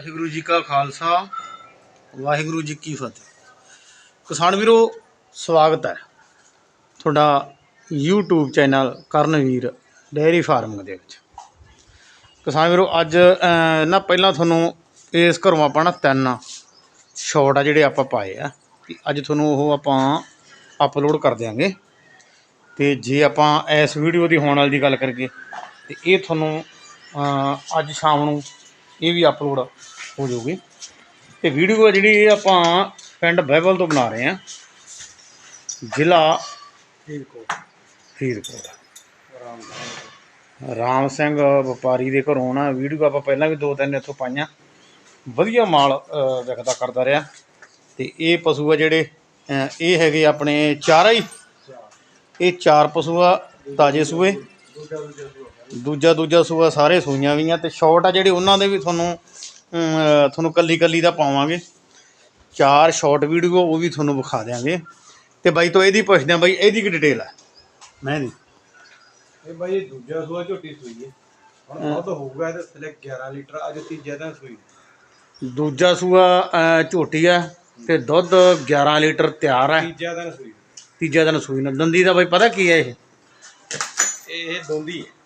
ਵਾਹਿਗੁਰੂ ਜੀ ਕਾ ਖਾਲਸਾ, ਵਾਹਿਗੁਰੂ ਜੀ ਕੀ ਫਤਿਹ। ਕਿਸਾਨ ਵੀਰੋ, ਸਵਾਗਤ ਹੈ ਤੁਹਾਡਾ YouTube channel Karanveer dairy farming ਦੇ ਵਿੱਚ। ਕਿਸਾਨ ਵੀਰੋ, ਅੱਜ ਨਾ ਪਹਿਲਾਂ ਤੁਹਾਨੂੰ ਇਸ ਘਰੋਂ ਆਪਾਂ ਨਾ ਤਿੰਨ ਸ਼ਾਟ ਆ ਜਿਹੜੇ ਆਪਾਂ ਪਾਏ ਆ, ਤੇ ਅੱਜ ਤੁਹਾਨੂੰ ਉਹ ਆਪਾਂ ਅਪਲੋਡ ਕਰ ਦਿਆਂਗੇ। ਤੇ ਜੇ ਆਪਾਂ ਇਸ ਵੀਡੀਓ ਦੀ ਹੋਣ ਵਾਲੀ ਦੀ ਗੱਲ ਕਰੀਏ, ਤੇ ਇਹ ਤੁਹਾਨੂੰ ਅੱਜ ਸ਼ਾਮ ਨੂੰ ਇਹ ਵੀ ਅਪਲੋਡ ਹੋ ਜਾਊਗੀ। ਤੇ ਵੀਡੀਓ ਜਿਹੜੀ ਇਹ ਆਪਾਂ ਪਿੰਡ ਬਹਿਬਲ ਤੋਂ ਬਣਾ ਰਹੇ ਹਾਂ। ਜ਼ਿਲ੍ਹਾ ਫਰੀਦਕੋਟ। ਰਾਮ ਸਿੰਘ ਵਪਾਰੀ ਦੇ ਘਰੋਂ ਨਾ ਵੀਡੀਓ ਆਪਾਂ ਪਹਿਲਾਂ ਵੀ ਦੋ ਤਿੰਨ ਇੱਥੋਂ ਪਾਈਆਂ। ਵਧੀਆ ਮਾਲ ਵਿਕਦਾ ਕਰਦਾ ਰਿਹਾ। ਤੇ ਇਹ ਪਸ਼ੂ ਆ ਜਿਹੜੇ ਇਹ ਹੈਗੇ ਆਪਣੇ ਚਾਰਾ ਹੀ। ਇਹ ਚਾਰ ਪਸ਼ੂ ਆ ਤਾਜੇ ਸੂਏ। ਦੂਜਾ ਦੂਜਾ ਸੂਆ ਸਾਰੇ ਸੂਈਆਂ ਵੀਆਂ ਤੇ ਸ਼ਾਰਟ ਆ ਜਿਹੜੇ ਉਹਨਾਂ ਦੇ ਵੀ ਤੁਹਾਨੂੰ ਤੁਹਾਨੂੰ ਕੱਲੀ ਕੱਲੀ ਦਾ ਪਾਵਾਂਗੇ। ਚਾਰ ਸ਼ਾਰਟ ਵੀਡੀਓ ਉਹ ਵੀ ਤੁਹਾਨੂੰ ਵਿਖਾ ਦਿਆਂਗੇ। ਤੇ ਬਾਈ ਤੋਂ ਇਹਦੀ ਪੁੱਛਦੇ ਆ ਬਾਈ ਇਹਦੀ ਕੀ ਡਿਟੇਲ ਹੈ ਮੈਂ ਦੀ ਇਹ ਬਾਈ ਇਹ ਦੂਜਾ ਸੂਆ ਝੋਟੀ ਸੂਈ ਹੈ। ਹੁਣ ਦੁੱਧ ਹੋਊਗਾ ਇਹਦੇ ਥੱਲੇ 11 ਲੀਟਰ ਅੱਜ ਤੀਜਾ ਦਿਨ ਸੂਈ। ਦੂਜਾ ਸੂਆ ਝੋਟੀ ਆ ਤੇ ਦੁੱਧ 11 ਲੀਟਰ ਤਿਆਰ ਹੈ ਤੀਜਾ ਦਿਨ ਸੂਈ। ਤੀਜਾ ਦਿਨ ਸੂਈ ਨਾ। ਦੰਦੀ ਦਾ ਬਾਈ ਪਤਾ ਕੀ ਹੈ ਇਹ? ਇਹ ਇਹ ਦੋਂਦੀ ਹੈ।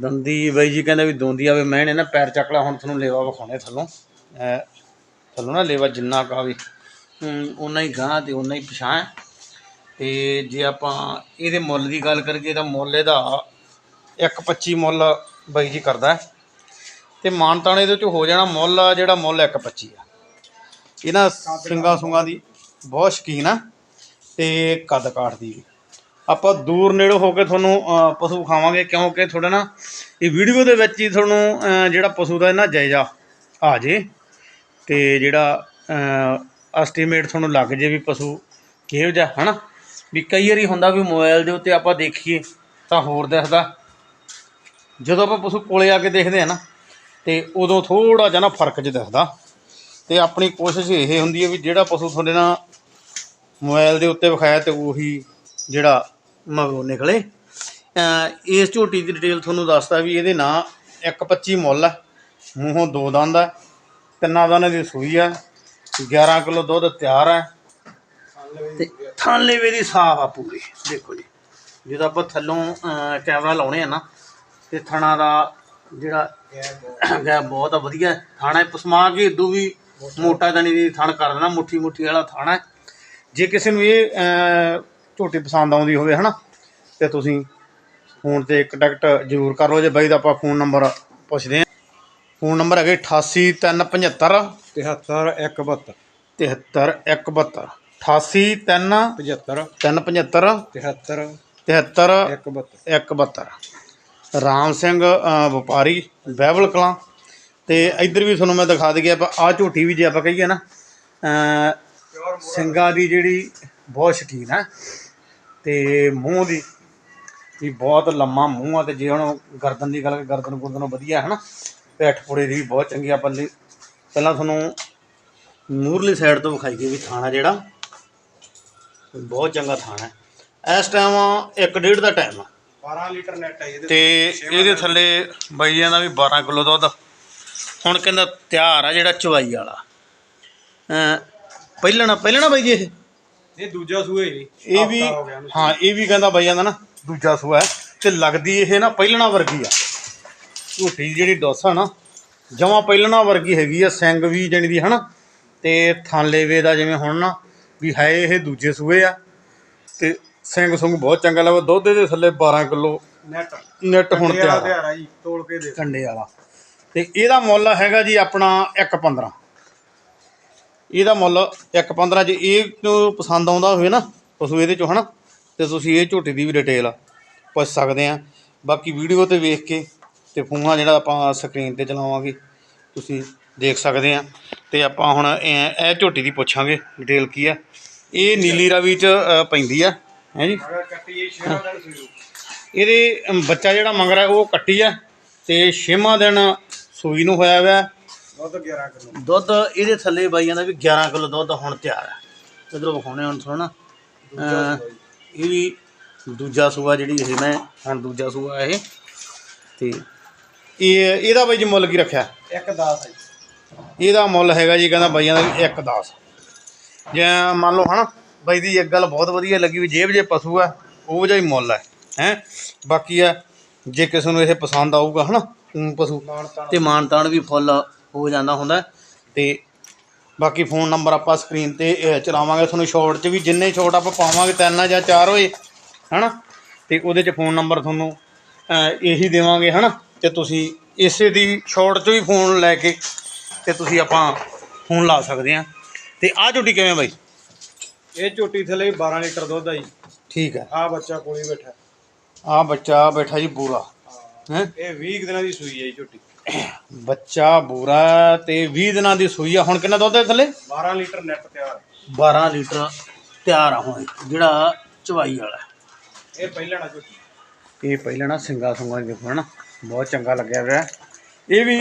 ਦੰਦੀ ਬਾਈ ਜੀ ਕਹਿੰਦਾ ਵੀ ਦੋਂਦੀ ਆਵੇ, ਮੈਂ ਨੇ ਨਾ ਪੈਰ ਚੱਕ ਲਾ, ਹੁਣ ਤੁਹਾਨੂੰ ਲੇਵਾ ਵਿਖਾਉਣੇ ਥੱਲੋਂ ਥੱਲੋਂ ਨਾ ਲੇਵਾ ਜਿੰਨਾ ਕਾ ਵੀ ਉਨਾ ਹੀ ਗਾਂ ਤੇ ਉਨਾ ਹੀ ਪਛਾਂ ਹੈ। ਤੇ ਜੇ ਆਪਾਂ ਇਹਦੇ ਮੁੱਲ ਦੀ ਗੱਲ ਕਰੀਏ ਤਾਂ ਮੁੱਲ ਇਹਦਾ 1.25 ਮੁੱਲ ਬਾਈ ਜੀ ਕਰਦਾ ਹੈ। ਤੇ ਮਾਨਤਾਨ ਇਹਦੇ ਚ ਹੋ ਜਾਣਾ ਮੁੱਲ ਆ ਜਿਹੜਾ ਮੁੱਲ 1.25 ਆ ਇਹਨਾਂ ਸਿੰਗਾ ਸੁੰਗਾ ਦੀ ਬਹੁਤ ਸ਼ਕੀਨ ਆ ਤੇ ਕੱਦ ਕਾਠ ਦੀ ਵੀ ਆਪਾਂ ਦੂਰ ਨੇੜੇ ਹੋ ਕੇ ਤੁਹਾਨੂੰ ਪਸ਼ੂ ਖਾਵਾਂਗੇ, ਕਿਉਂਕਿ ਥੋੜਾ ਨਾ, ਇਹ ਵੀਡੀਓ ਦੇ ਵਿੱਚ ਹੀ ਤੁਹਾਨੂੰ ਜਿਹੜਾ ਪਸ਼ੂ ਦਾ ਇਹਨਾਂ ਜਾਇਜ਼ਾ ਆ ਜੇ, ਤੇ ਜਿਹੜਾ ਐਸਟੀਮੇਟ ਤੁਹਾਨੂੰ ਲੱਗ ਜੇ ਵੀ ਪਸ਼ੂ ਕਿਹੋ ਜਿਹਾ, ਹਨਾ? ਵੀ ਕਈ ਵਾਰੀ ਹੁੰਦਾ ਵੀ ਮੋਬਾਈਲ ਦੇ ਉੱਤੇ ਆਪਾਂ ਦੇਖੀਏ, ਤਾਂ ਹੋਰ ਦਿਖਦਾ। ਜਦੋਂ ਆਪਾਂ ਪਸ਼ੂ ਕੋਲੇ ਆ ਕੇ ਦੇਖਦੇ ਆ ਨਾ, ਤੇ ਉਦੋਂ ਥੋੜਾ ਜਿਹਾ ਨਾ ਫ਼ਰਕ ਜਿਹਾ ਦਿਖਦਾ। ਤੇ ਆਪਣੀ ਕੋਸ਼ਿਸ਼ ਇਹ ਹੁੰਦੀ ਹੈ ਵੀ ਜਿਹੜਾ ਪਸ਼ੂ ਤੁਹਾਡੇ ਨਾਲ ਮੋਬਾਈਲ ਦੇ ਉੱਤੇ ਵਿਖਾਇਆ ਤੇ ਉਹੀ ਜਿਹੜਾ ਮਗਰੋਂ ਨਿਕਲੇ। ਇਸ ਝੋਟੀ ਦੀ ਡਿਟੇਲ ਤੁਹਾਨੂੰ ਦੱਸਦਾ ਵੀ ਇਹਦੇ ਨਾਂ 125 ਮੁੱਲ ਹੈ ਮੂੰਹੋਂ ਦੋ ਦੰਦ ਹੈ ਤਿੰਨਾਂ ਦੰਦਾਂ ਦੀ ਸੂਈ ਹੈ 11 ਕਿਲੋ ਦੁੱਧ ਤਿਆਰ ਹੈ ਤੇ ਥਾਂਲੇਵੇ ਦੀ ਸਾਫ਼ ਆ ਪੂਰੀ, ਦੇਖੋ ਜੀ। ਜਦੋਂ ਆਪਾਂ ਥੱਲੋਂ ਕੈਮਰਾ ਲਾਉਣੇ ਆ ਨਾ, ਤੇ ਥਣਾ ਦਾ ਜਿਹੜਾ ਗੈ ਬਹੁਤ ਵਧੀਆ। ਥਾਣਾ ਪਸਮਾ ਕੇ ਇਦੋਂ ਵੀ ਮੋਟਾ ਦਣੀ ਦੀ ਥਣ ਕਰ ਦੇਣਾ ਮੁੱਠੀ ਮੁੱਠੀ ਵਾਲਾ ਥਾਣਾ। ਜੇ ਕਿਸੇ ਨੂੰ ਇਹ ਝੋਟੀ ਪਸੰਦ ਆਉਂਦੀ ਹੋਵੇ ਹਨਾ? ਤੇ ਤੁਸੀਂ ਫੋਨ ਤੇ ਕੰਟੈਕਟ ਜ਼ਰੂਰ ਕਰ ਲਓ ਜੇ ਬਾਈ ਦਾ ਆਪਾਂ ਫੋਨ ਨੰਬਰ ਪੁੱਛਦੇ ਹਾਂ। ਫੋਨ ਨੰਬਰ ਹੈਗੇ 88375 73 172 73172 88375 75 73 73 172 172 ਰਾਮ ਸਿੰਘ ਵਪਾਰੀ ਬਹਿਬਲ ਕਲਾਂ। ਤੇ ਇੱਧਰ ਵੀ ਤੁਹਾਨੂੰ ਮੈਂ ਦਿਖਾ ਦਈਏ ਆਪਾਂ ਆ ਝੋਟੀ ਵੀ ਜੇ ਆਪਾਂ ਕਹੀਏ ਨਾ ਸਿੰਘਾਂ ਦੀ ਜਿਹੜੀ ਬਹੁਤ ਸ਼ਕੀਨ ਹੈ ਤੇ ਮੂੰਹ ਦੀ ਵੀ ਬਹੁਤ ਲੰਮਾ ਮੂੰਹ ਆ ਤੇ ਜੇ ਹੁਣ ਗਰਦਨ ਦੀ ਗੱਲ ਗਰਦਨ ਗੁਰਦਨ ਵਧੀਆ ਹੈ ਨਾ ਪਿੱਠ ਪੁੜੇ ਦੀ ਵੀ ਬਹੁਤ ਚੰਗੀ ਆ। ਪੱਲੀ ਪਹਿਲਾਂ ਤੁਹਾਨੂੰ ਮੂਰਲੀ ਸਾਈਡ ਤੋਂ ਵਿਖਾਈ ਗਈ ਵੀ ਥਾਣਾ ਜਿਹੜਾ ਬਹੁਤ ਚੰਗਾ ਥਾਣਾ ਹੈ। ਇਸ ਟਾਈਮ 1.5 ਦਾ ਟਾਈਮ ਆ। 12 ਲੀਟਰ ਨੈਟ ਹੈ ਇਹਦੇ ਤੇ ਇਹਦੇ ਥੱਲੇ ਬਾਈਆਂ ਦਾ ਵੀ 12 ਕਿਲੋ ਦੁੱਧ। ਹੁਣ ਕਹਿੰਦਾ ਤਿਆਰ ਆ ਜਿਹੜਾ ਚਵਾਈ ਵਾਲਾ। ਪਹਿਲਣਾ ਪਹਿਲਣਾ ਬਾਈ ਜੀ ਇਹ। ਇਹ ਦੂਜਾ ਸੂਆ ਜੀ ਇਹ ਵੀ ਹੋ। ਹਾਂ ਇਹ ਵੀ ਕਹਿੰਦਾ ਬਾਈਆਂ ਦਾ ਨਾ ਦੂਜਾ ਸੂਆ ਹੈ। ਤੇ ਲੱਗਦੀ ਇਹ ਨਾ ਪਹਿਲਣਾ ਵਰਗੀ ਆ। ਝੂਠੀ ਜਿਹੜੀ ਡੋਸਾ ਨਾ ਜਮਾ ਪਹਿਲਣਾ ਵਰਗੀ ਹੈਗੀ ਆ ਸਿੰਘ ਵੀ ਜਣੀ ਦੀ ਹਨਾ? ਤੇ ਥਾਂਲੇਵੇ ਦਾ ਜਿਵੇਂ ਹੁਣ ਨਾ ਵੀ ਹੈ ਇਹ ਦੂਜੇ ਸੂਏ ਆ। ਤੇ ਸਿੰਘ ਸੁੰਗ ਬਹੁਤ ਚੰਗਾ ਲੱਗਦਾ ਦੁੱਧ ਦੇ ਥੱਲੇ 12 ਕਿਲੋ ਨੈਟ ਨੈਟ ਹੁਣ। ਤਿਆਰ ਆ। ਜੀ ਤੋਲ ਕੇ ਦੇ ਕੰਡੇ ਵਾਲਾ। ਤੇ ਇਹਦਾ ਮੁੱਲ ਹੈਗਾ ਜੀ ਆਪਣਾ 1.15 ਇਹਦਾ ਮੁੱਲ 1.15 ਜੇ ਇਹ ਨੂੰ ਪਸੰਦ ਆਉਂਦਾ ਹੋਵੇ ਨਾ ਪਸ਼ੂ ਇਹਦੇ ਚੋਂ ਹਨਾ ਤੇ ਤੁਸੀਂ ਇਹ ਝੋਟੀ ਦੀ ਵੀ ਡਿਟੇਲ ਪੁੱਛ ਸਕਦੇ ਆ। ਬਾਕੀ ਵੀਡੀਓ ਤੇ ਵੇਖ ਕੇ ਤੇ ਫੋਨ ਜਿਹੜਾ ਆਪਾਂ ਸਕਰੀਨ ਤੇ ਚਲਾਵਾਂਗੇ ਤੁਸੀਂ ਦੇਖ ਸਕਦੇ ਆ। ਤੇ ਆਪਾਂ ਹੁਣ ਇਹ ਝੋਟੀ ਦੀ ਪੁੱਛਾਂਗੇ ਡਿਟੇਲ ਕੀ ਆ। ਇਹ ਨੀਲੀ ਰਾਵੀ ਚ ਪੈਂਦੀ ਆ ਹੈ ਜੀ? ਅਗਰ ਕੱਟੀ ਇਹ 6 ਦਿਨ ਸੂਈ ਇਹਦੇ ਬੱਚਾ ਜਿਹੜਾ ਮੰਗ ਰਿਹਾ ਉਹ ਕੱਟੀ ਆ ਤੇ ਛੇਵਾਂ ਦਿਨ ਸੂਈ ਨੂੰ ਹੋਇਆ ਹੋਇਆ ਦੁੱਧ 11 ਕਿਲੋ। ਦੁੱਧ ਇਹਦੇ ਥੱਲੇ ਬਾਈਆਂ ਦਾ ਵੀ 11 ਕਿਲੋ ਦੁੱਧ ਹੁਣ ਤਿਆਰ ਹੈ ਇਧਰੋਂ ਵਿਖਾਉਣੇ ਹੁਣ ਨਾ। ਇਹ ਵੀ ਦੂਜਾ ਸੂਆ ਜਿਹੜੀ ਇਹ ਮੈਂ ਹੁਣ ਦੂਜਾ ਸੂਆ ਇਹ। ਤੇ ਇਹ ਇਹਦਾ ਬਾਈ ਜੀ ਮੁੱਲ ਕੀ ਰੱਖਿਆ? ਇੱਕ 10 ਹੈ ਇਹਦਾ ਮੁੱਲ ਹੈਗਾ ਜੀ ਕਹਿੰਦਾ ਬਾਈਆਂ ਦਾ 1.10 ਜੇ ਮੰਨ ਲਓ ਹਨਾ ਬਾਈ ਦੀ ਇੱਕ ਗੱਲ ਬਹੁਤ ਵਧੀਆ ਲੱਗੀ ਵੀ ਜੇਬ ਜੇ ਪਸ਼ੂ ਆ ਉਹ ਜਿਹਾ ਹੀ ਮੁੱਲ ਹੈ ਹੈ। ਬਾਕੀ ਆ ਜੇ ਕਿਸੇ ਨੂੰ ਇਹ ਪਸੰਦ ਆਊਗਾ ਹਨਾ ਪਸ਼ੂ। ਤੇ ਮਾਨਤਾਨ ਵੀ ਫੁੱਲ ਹੋ ਜਾਂਦਾ ਹੁੰਦਾ। ਤੇ ਬਾਕੀ ਫੋਨ ਨੰਬਰ ਆਪਾਂ ਸਕਰੀਨ ਤੇ ਚਲਾਵਾਂਗੇ ਤੁਹਾਨੂੰ ਸ਼ਾਰਟ 'ਚ ਵੀ ਜਿੰਨੇ ਸ਼ਾਰਟ ਆਪਾਂ ਪਾਵਾਂਗੇ ਤਿੰਨ ਜਾਂ ਚਾਰ ਹੋਏ ਹਨਾ? ਤੇ ਉਹਦੇ 'ਚ ਫੋਨ ਨੰਬਰ ਤੁਹਾਨੂੰ ਇਹੀ ਦੇਵਾਂਗੇ ਹਨਾ? ਤੇ ਤੁਸੀਂ ਇਸੇ ਦੀ ਸ਼ਾਰਟ 'ਚ ਵੀ ਫੋਨ ਲੈ ਕੇ ਤੇ ਤੁਸੀਂ ਆਪਾਂ ਫੋਨ ਲਾ ਸਕਦੇ ਆ ਤੇ ਆਹ ਝੋਟੀ ਕਿਵੇਂ ਬਾਈ? ਇਹ ਝੋਟੀ ਥੱਲੇ 12 ਲੀਟਰ ਦੁੱਧ ਆ ਜੀ। ਠੀਕ ਹੈ। ਆ ਬੱਚਾ ਕੋਲੇ ਬੈਠਾ। ਆਹ ਬੱਚਾ ਬੈਠਾ ਜੀ ਬੂਰਾ। ਹੈ। ਇਹ 20 ਕੁ ਦਿਨਾਂ ਦੀ ਸੂਈ ਹੈ ਜੀ ਝੋਟੀ ਬੱਚਾ ਬੂਰਾ ਤੇ 20 ਦਿਨਾਂ ਦੀ ਸੂਈ ਆ। ਹੁਣ ਕਿੰਨਾ ਦੁੱਧ ਹੈ ਥੱਲੇ? 12 ਲੀਟਰ ਨੈਟ ਤਿਆਰ। 12 ਲੀਟਰ ਤਿਆਰ ਆ ਹੁਣ। ਜਿਹੜਾ ਚਵਾਈ ਵਾਲਾ। ਇਹ ਪਹਿਲਾਂ ਨਾ ਝੋਟੀ ਇਹ ਪਹਿਲਾਂ ਨਾ ਸਿੰਗਾ ਸੁੰਗਾ ਦੇਖੋ ਹਨਾ। ਬਹੁਤ ਚੰਗਾ ਲੱਗਿਆ ਹੋਇਆ। ਇਹ ਵੀ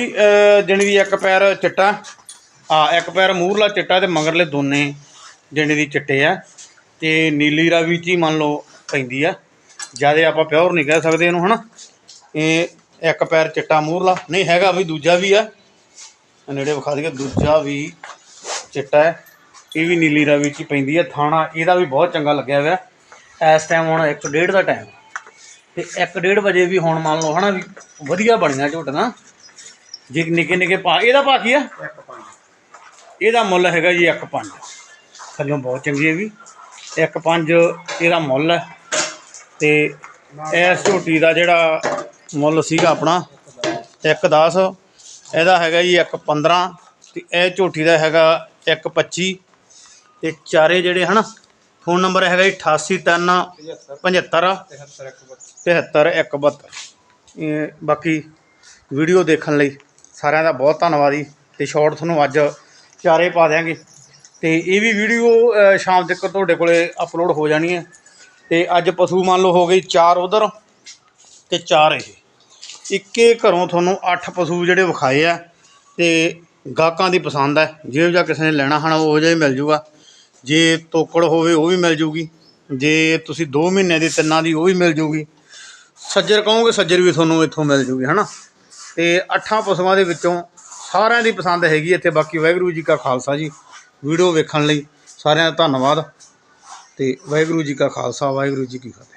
ਜਾਣੀ ਦੀ ਇੱਕ ਪੈਰ ਚਿੱਟਾ। ਆ ਇੱਕ ਪੈਰ ਮੂਹਰਲਾ ਚਿੱਟਾ ਤੇ ਮਗਰਲੇ ਦੋਨੇ ਜਾਣੀ ਦੀ ਚਿੱਟੇ ਆ। ਤੇ ਨੀਲੀ ਰਾਵੀ ਚ ਹੀ ਮੰਨ ਲਓ ਪੈਂਦੀ ਆ। ਜ਼ਿਆਦਾ ਆਪਾਂ ਪਿਓਰ ਨਹੀਂ ਕਹਿ ਸਕਦੇ ਇਹਨੂੰ ਹਨਾ। ਇਹ ਇੱਕ ਪੈਰ ਚਿੱਟਾ ਮੂਹਰਲਾ, ਨਹੀਂ ਹੈਗਾ ਵੀ, ਦੂਜਾ ਵੀ ਆ। ਨੇੜੇ ਵਿਖਾ ਦਈਏ, ਦੂਜਾ ਵੀ ਚਿੱਟਾ ਹੈ। ਇਹ ਵੀ ਨੀਲੀ ਰਾਵੀ ਚ ਪੈਂਦੀ ਹੈ, ਥਾਣਾ ਇਹਦਾ ਵੀ ਬਹੁਤ ਚੰਗਾ ਲੱਗਿਆ ਹੋਇਆ। ਇਸ ਟਾਈਮ ਹੁਣ 1:30 ਦਾ ਟਾਈਮ ਤੇ 1:30 ਵਜੇ ਵੀ ਹੁਣ ਮੰਨ ਲਓ ਹਨਾ ਵੀ ਵਧੀਆ ਬਣੀਆਂ ਝੋਟੀਆਂ। ਜੇ ਨਿੱਕੇ ਨਿੱਕੇ ਪਾ, ਇਹਦਾ ਪਾ ਕੀ ਆ? ਇਹਦਾ ਮੁੱਲ ਹੈਗਾ ਜੀ 1.5 ਥੱਲੋਂ ਬਹੁਤ ਚੰਗੀ ਹੈ ਵੀ। 1.5 ਇਹਦਾ ਮੁੱਲ ਹੈ। ਤੇ ਇਸ ਝੋਟੀ ਦਾ ਜਿਹੜਾ ਮੁੱਲ ਸੀਗਾ ਆਪਣਾ 1.10 ਇਹਦਾ ਹੈਗਾ ਜੀ 1.15 ਤੇ ਇਹ ਝੋਟੀ ਦਾ ਹੈਗਾ 1.25 ਤੇ ਚਾਰੇ ਜਿਹੜੇ ਹਨਾ, ਫੋਨ ਨੰਬਰ ਹੈਗਾ ਜੀ 88 75 75 73 ਇੱਕ ਬੱਚਾ 73 132 ਇਹ ਬਾਕੀ ਵੀਡੀਓ ਦੇਖਣ ਲਈ ਸਾਰਿਆਂ ਦਾ ਬਹੁਤ ਧੰਨਵਾਦ ਜੀ ਤੇ ਸ਼ਾਰਟ ਤੁਹਾਨੂੰ ਅੱਜ ਚਾਰੇ ਪਾ ਦਿਆਂਗੇ। ਤੇ ਇਹ ਵੀ ਵੀਡੀਓ ਸ਼ਾਮ ਤੱਕ ਤੁਹਾਡੇ ਕੋਲੇ ਅਪਲੋਡ ਹੋ ਜਾਣੀ ਹੈ। ਤੇ ਅੱਜ ਪਸ਼ੂ ਮੰਨ ਲਓ ਹੋ ਗਈ ਚਾਰ ਉਧਰ ਤੇ ਚਾਰ ਇਹ। ਇੱਕੇ ਘਰੋਂ ਤੁਹਾਨੂੰ 8 ਪਸ਼ੂ ਜਿਹੜੇ ਵਿਖਾਏ ਆ ਤੇ ਗਾਹਕਾਂ ਦੀ ਪਸੰਦ ਹੈ ਜਿਹੋ ਜਿਹਾ ਕਿਸੇ ਨੇ ਲੈਣਾ ਹਨ ਉਹ ਜਿਹਾ ਹੀ ਮਿਲ ਜੂਗਾ। ਜੇ ਤੋਕੜ ਹੋਵੇ, ਉਹ ਵੀ ਮਿਲ ਜੂਗੀ। ਜੇ ਤੁਸੀਂ 2 ਮਹੀਨੇ ਦੀ ਤਿੰਨਾਂ ਦੀ, ਉਹ ਵੀ ਮਿਲ ਜੂਗੀ। ਸੱਜਰ ਕਹੋਗੇ, ਸੱਜਰ ਵੀ ਤੁਹਾਨੂੰ ਇੱਥੋਂ ਮਿਲ ਜੂਗੀ, ਹਨਾ? ਤੇ ਅੱਠਾਂ ਪਸ਼ੂਆਂ ਦੇ ਵਿੱਚੋਂ ਸਾਰਿਆਂ ਦੀ ਪਸੰਦ ਹੈਗੀ ਇੱਥੇ। ਬਾਕੀ ਵਾਹਿਗੁਰੂ ਜੀ ਕਾ ਖਾਲਸਾ ਜੀ। ਵੀਡੀਓ ਵੇਖਣ ਲਈ ਸਾਰਿਆਂ ਦਾ ਧੰਨਵਾਦ। ਤੇ ਵਾਹਿਗੁਰੂ ਜੀ ਕਾ ਖਾਲਸਾ, ਵਾਹਿਗੁਰੂ ਜੀ ਕੀ ਫਤਿਹ।